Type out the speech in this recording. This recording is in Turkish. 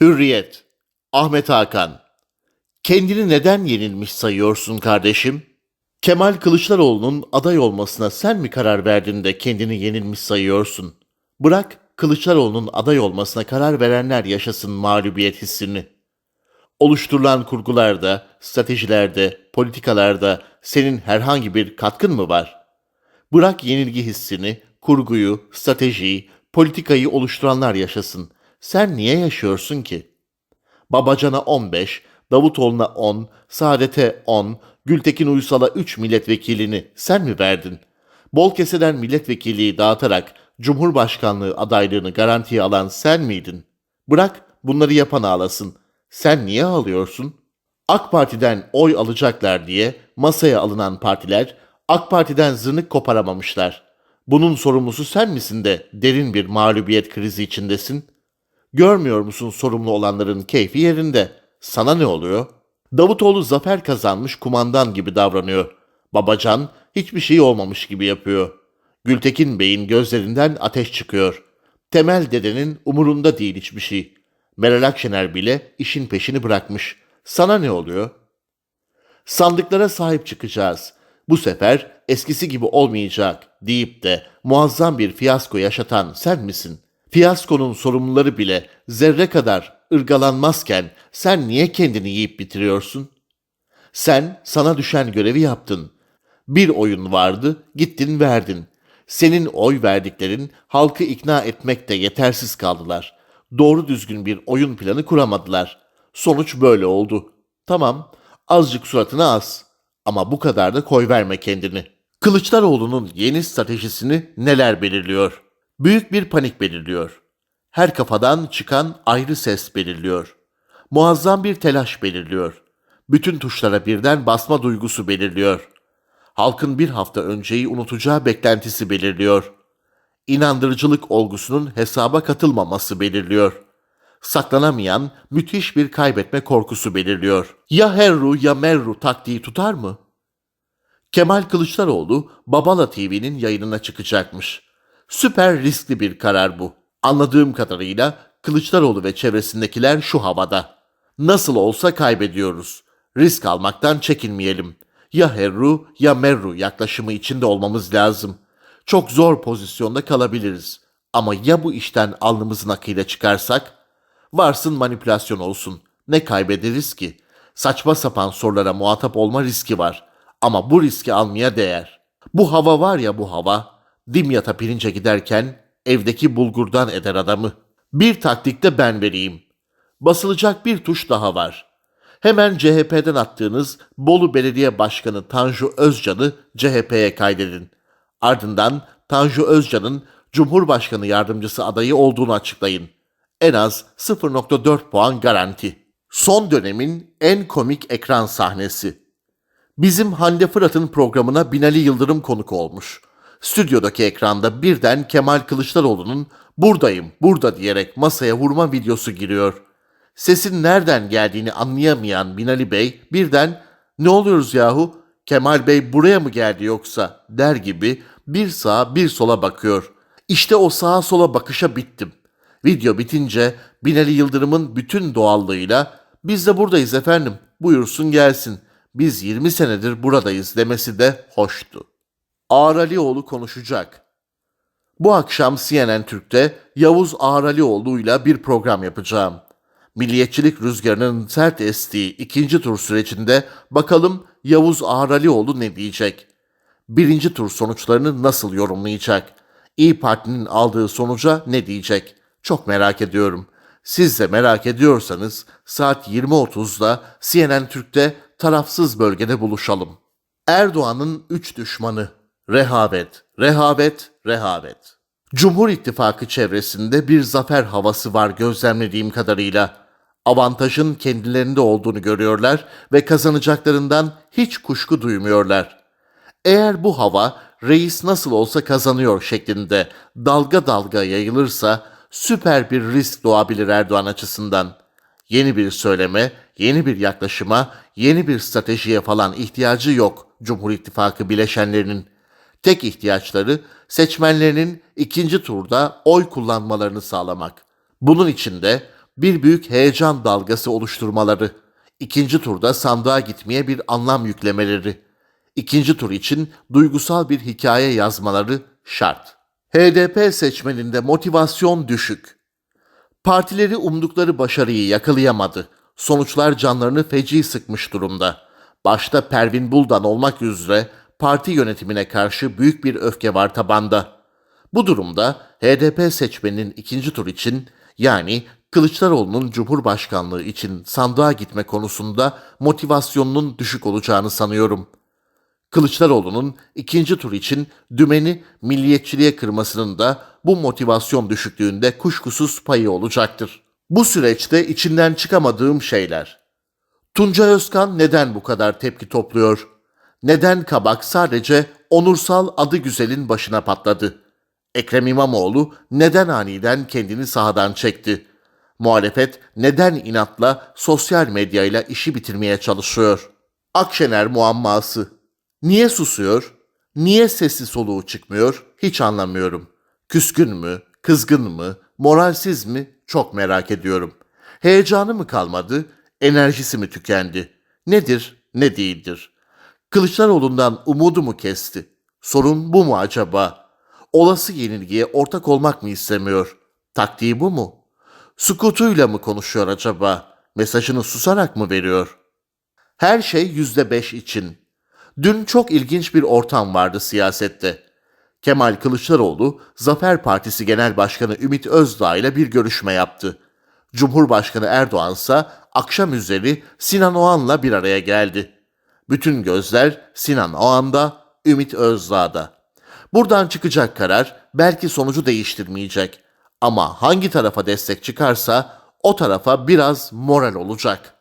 Hürriyet. Ahmet Hakan. Kendini neden yenilmiş sayıyorsun kardeşim? Kemal Kılıçdaroğlu'nun aday olmasına sen mi karar verdin de kendini yenilmiş sayıyorsun? Bırak Kılıçdaroğlu'nun aday olmasına karar verenler yaşasın mağlubiyet hissini. Oluşturulan kurgularda, stratejilerde, politikalarda senin herhangi bir katkın mı var? Bırak yenilgi hissini, kurguyu, stratejiyi, politikayı oluşturanlar yaşasın. Sen niye yaşıyorsun ki? Babacan'a 15, Davutoğlu'na 10, Saadet'e 10, Gültekin Uysal'a 3 milletvekilini sen mi verdin? Bol keseden milletvekilliği dağıtarak Cumhurbaşkanlığı adaylığını garantiye alan sen miydin? Bırak bunları yapan ağlasın. Sen niye ağlıyorsun? AK Parti'den oy alacaklar diye masaya alınan partiler AK Parti'den zırnık koparamamışlar. Bunun sorumlusu sen misin de derin bir mağlubiyet krizi içindesin? Görmüyor musun sorumlu olanların keyfi yerinde? Sana ne oluyor? Davutoğlu zafer kazanmış kumandan gibi davranıyor. Babacan hiçbir şey olmamış gibi yapıyor. Gültekin Bey'in gözlerinden ateş çıkıyor. Temel dedenin umurunda değil hiçbir şey. Meral Akşener bile işin peşini bırakmış. Sana ne oluyor? Sandıklara sahip çıkacağız. Bu sefer eskisi gibi olmayacak deyip de muazzam bir fiyasko yaşatan sen misin? Fiyaskonun sorumluları bile zerre kadar ırgalanmazken sen niye kendini yiyip bitiriyorsun? Sen sana düşen görevi yaptın. Bir oyun vardı, gittin verdin. Senin oy verdiklerin halkı ikna etmekte yetersiz kaldılar. Doğru düzgün bir oyun planı kuramadılar. Sonuç böyle oldu. Tamam, azıcık suratına as. Ama bu kadar da koy verme kendini. Kılıçdaroğlu'nun yeni stratejisini neler belirliyor? Büyük bir panik belirliyor. Her kafadan çıkan ayrı ses belirliyor. Muazzam bir telaş belirliyor. Bütün tuşlara birden basma duygusu belirliyor. Halkın bir hafta önceyi unutacağı beklentisi belirliyor. İnandırıcılık olgusunun hesaba katılmaması belirliyor. Saklanamayan müthiş bir kaybetme korkusu belirliyor. Ya Herru ya Merru taktiği tutar mı? Kemal Kılıçdaroğlu Babala TV'nin yayınına çıkacakmış. Süper riskli bir karar bu. Anladığım kadarıyla Kılıçdaroğlu ve çevresindekiler şu havada. Nasıl olsa kaybediyoruz. Risk almaktan çekinmeyelim. Ya Herru ya Merru yaklaşımı içinde olmamız lazım. Çok zor pozisyonda kalabiliriz. Ama ya bu işten alnımızın akıyla çıkarsak? Varsın manipülasyon olsun. Ne kaybederiz ki? Saçma sapan sorulara muhatap olma riski var. Ama bu riski almaya değer. Bu hava var ya bu hava. Dimyat'a pirince giderken evdeki bulgurdan eder adamı. Bir taktik de ben vereyim. Basılacak bir tuş daha var. Hemen CHP'den attığınız Bolu Belediye Başkanı Tanju Özcan'ı CHP'ye kaydedin. Ardından Tanju Özcan'ın Cumhurbaşkanı yardımcısı adayı olduğunu açıklayın. En az 0.4 puan garanti. Son dönemin en komik ekran sahnesi. Bizim Hande Fırat'ın programına Binali Yıldırım konuk olmuş. Stüdyodaki ekranda birden Kemal Kılıçdaroğlu'nun buradayım, burada diyerek masaya vurma videosu giriyor. Sesin nereden geldiğini anlayamayan Binali Bey birden ne oluyoruz yahu Kemal Bey buraya mı geldi yoksa der gibi bir sağa bir sola bakıyor. İşte o sağa sola bakışa bittim. Video bitince Binali Yıldırım'ın bütün doğallığıyla biz de buradayız efendim buyursun gelsin biz 20 senedir buradayız demesi de hoştu. Ağralioğlu konuşacak. Bu akşam CNN Türk'te Yavuz Ağralioğlu'yla bir program yapacağım. Milliyetçilik rüzgarının sert estiği ikinci tur sürecinde bakalım Yavuz Ağralioğlu ne diyecek? Birinci tur sonuçlarını nasıl yorumlayacak? İyi Parti'nin aldığı sonuca ne diyecek? Çok merak ediyorum. Siz de merak ediyorsanız saat 20.30'da CNN Türk'te tarafsız bölgede buluşalım. Erdoğan'ın üç düşmanı. Rehavet, rehavet, rehavet. Cumhur İttifakı çevresinde bir zafer havası var gözlemlediğim kadarıyla. Avantajın kendilerinde olduğunu görüyorlar ve kazanacaklarından hiç kuşku duymuyorlar. Eğer bu hava reis nasıl olsa kazanıyor şeklinde dalga dalga yayılırsa süper bir risk doğabilir Erdoğan açısından. Yeni bir söyleme, yeni bir yaklaşıma, yeni bir stratejiye falan ihtiyacı yok Cumhur İttifakı bileşenlerinin. Tek ihtiyaçları seçmenlerinin ikinci turda oy kullanmalarını sağlamak. Bunun için de bir büyük heyecan dalgası oluşturmaları, ikinci turda sandığa gitmeye bir anlam yüklemeleri, ikinci tur için duygusal bir hikaye yazmaları şart. HDP seçmeninde motivasyon düşük. Partileri umdukları başarıyı yakalayamadı. Sonuçlar canlarını feci sıkmış durumda. Başta Pervin Buldan olmak üzere parti yönetimine karşı büyük bir öfke var tabanda. Bu durumda HDP seçmeninin ikinci tur için yani Kılıçdaroğlu'nun Cumhurbaşkanlığı için sandığa gitme konusunda motivasyonunun düşük olacağını sanıyorum. Kılıçdaroğlu'nun ikinci tur için dümeni milliyetçiliğe kırmasının da bu motivasyon düşüklüğünde kuşkusuz payı olacaktır. Bu süreçte içinden çıkamadığım şeyler. Tunca Özkan neden bu kadar tepki topluyor? Neden kabak sadece onursal adı güzelin başına patladı? Ekrem İmamoğlu neden aniden kendini sahadan çekti? Muhalefet neden inatla sosyal medyayla işi bitirmeye çalışıyor? Akşener muamması. Niye susuyor? Niye sesi soluğu çıkmıyor? Hiç anlamıyorum. Küskün mü? Kızgın mı? Moralsiz mi? Çok merak ediyorum. Heyecanı mı kalmadı? Enerjisi mi tükendi? Nedir? Ne değildir? Kılıçdaroğlu'ndan umudu mu kesti? Sorun bu mu acaba? Olası yenilgiye ortak olmak mı istemiyor? Taktiği bu mu? Sukutuyla mı konuşuyor acaba? Mesajını susarak mı veriyor? Her şey yüzde beş için. Dün çok ilginç bir ortam vardı siyasette. Kemal Kılıçdaroğlu, Zafer Partisi Genel Başkanı Ümit Özdağ ile bir görüşme yaptı. Cumhurbaşkanı Erdoğan ise akşam üzeri Sinan Oğan'la bir araya geldi. Bütün gözler Sinan Ağan'da, Ümit Özdağ'da. Buradan çıkacak karar belki sonucu değiştirmeyecek. Ama hangi tarafa destek çıkarsa o tarafa biraz moral olacak.